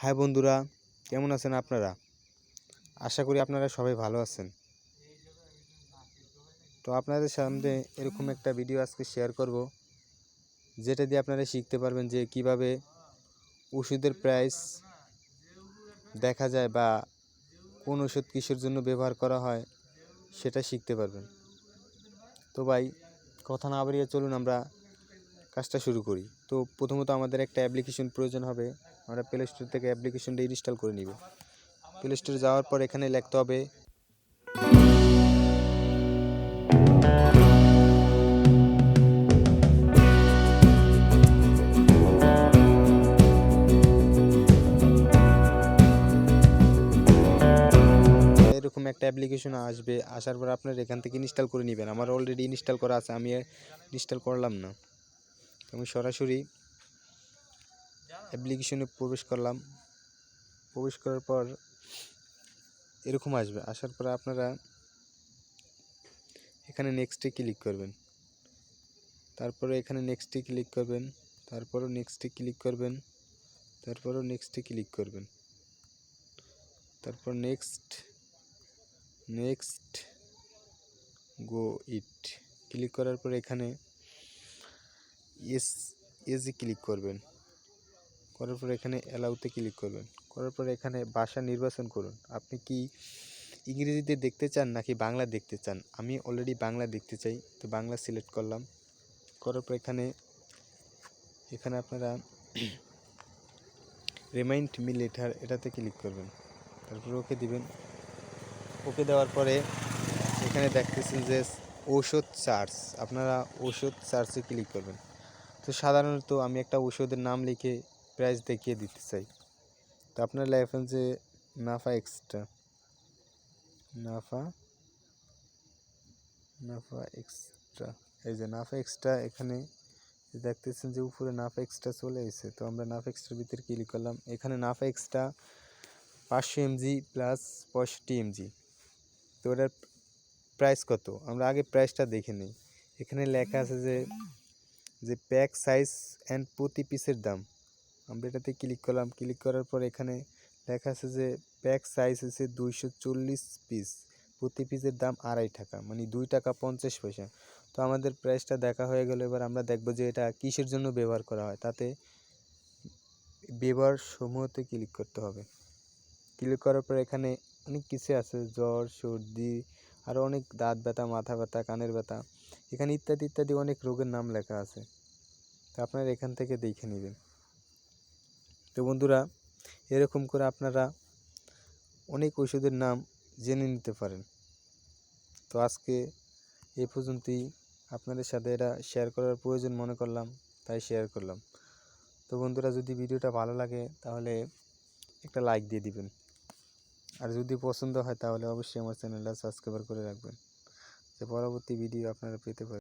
High বন্ধুরা, কেমন আছেন আপনারা? আশা করি আপনারা সবাই ভালো আছেন। তো আপনাদের সামনে এরকম একটা ভিডিও আজকে শেয়ার করব, যেটা দিয়ে আপনারা শিখতে পারবেন যে কীভাবে ওষুধের প্রাইস দেখা যায় বা কোন ওষুধ কিসের জন্য ব্যবহার করা হয়, সেটা শিখতে পারবেন। তো ভাই, কথা না বাড়িয়ে চলুন আমরা কাজটা শুরু করি। তো প্রথমত আমাদের একটা অ্যাপ্লিকেশন প্রয়োজন হবে। আমরা প্লে স্টোর থেকে অ্যাপ্লিকেশনটা ইনস্টল করে নিব। প্লে স্টোরে যাওয়ার পর এখানে লিখতে হবে এরকম একটা অ্যাপ্লিকেশন আসবে, আসার পর আপনার এখান থেকে ইনস্টল করে নেবেন। আমার অলরেডি ইনস্টল করা আছে, আমি ইনস্টল করলাম না। আমি সরাসরি অ্যাপ্লিকেশনে প্রবেশ করলাম। প্রবেশ করার পর এরকম আসবে। আসার পর আপনারা এখানে নেক্সটে ক্লিক করবেন। তারপরে এখানে নেক্সটে ক্লিক করবেন। তারপরও নেক্সটে ক্লিক করবেন। তারপরও নেক্সটে ক্লিক করবেন। তারপর next next go it click করার পর এখানে এস এসে ক্লিক করবেন। করার পর এখানে অ্যালাউতে ক্লিক করবেন। করার পর এখানে ভাষা নির্বাচন করুন। আপনি কি ইংরেজিতে দেখতে চান নাকি বাংলা দেখতে চান? আমি অলরেডি বাংলা দেখতে চাই, তো বাংলা সিলেক্ট করলাম। করার পর এখানে এখানে আপনারা রিমাইন্ড মি লেটার এটাতে ক্লিক করবেন। তারপর ওকে দিবেন। ওকে দেওয়ার পরে এখানে দেখতেছেন যে ঔষধ চার্জ আপনারা ঔষধ চার্জে ক্লিক করবেন। তো সাধারণত আমি একটা ওষুধের নাম লিখে প্রাইস দেখিয়ে দিতে চাই। তো আপনার লেখেন যে নাফা এক্সট্রা নাফা নাফা এক্সট্রা এই যে নাফা এক্সট্রা এখানে দেখতেছেন যে উপরে নাফা এক্সট্রা চলে এসেছে। তো আমরা নাফা এক্সট্রার ভিতরে ক্লিক করলাম? এখানে নাফা এক্সট্রা পাঁচশো এমজি প্লাস পঁয়ষট্টি এমজি তো ওটার প্রাইস কত? আমরা আগে প্রাইসটা দেখে নিই। এখানে লেখা আছে যে যে প্যাক সাইজ অ্যান্ড প্রতি পিসের দাম। আমরা এটাতে ক্লিক করলাম ক্লিক করার পর এখানে লেখা আছে যে প্যাক সাইজ হচ্ছে দুইশো চল্লিশ পিস প্রতি পিসের দাম আড়াই টাকা মানে দুই টাকা পঞ্চাশ পয়সা। তো আমাদের প্রাইসটা দেখা হয়ে গেল, এবার আমরা দেখব যে এটা কিসের জন্য ব্যবহার করা হয়, তাতে ব্যবহার সমূহতে ক্লিক করতে হবে। ক্লিক করার পর এখানে অনেক কিছু আছে, জ্বর, সর্দি আরও অনেক দাঁত ব্যথা, মাথা ব্যথা, কানের ব্যথা, এখানে ইত্যাদি ইত্যাদি অনেক রোগের নাম লেখা আছে। তো আপনারা এখান থেকে দেখে নেবেন। তো বন্ধুরা, এরকম করে আপনারা অনেক ওষুধের নাম জেনে নিতে পারেন। তো আজকে এ পর্যন্তই। আপনাদের সাথে এটা শেয়ার করার প্রয়োজন মনে করলাম, তাই শেয়ার করলাম। তো বন্ধুরা, যদি ভিডিওটা ভালো লাগে, তাহলে একটা লাইক দিয়ে দিবেন। আর যদি পছন্দ হয়, তাহলে অবশ্যই আমার চ্যানেলটা সাবস্ক্রাইব করে রাখবেন। যে পরবর্তী ভিডিও আপনারা পেতে পারেন।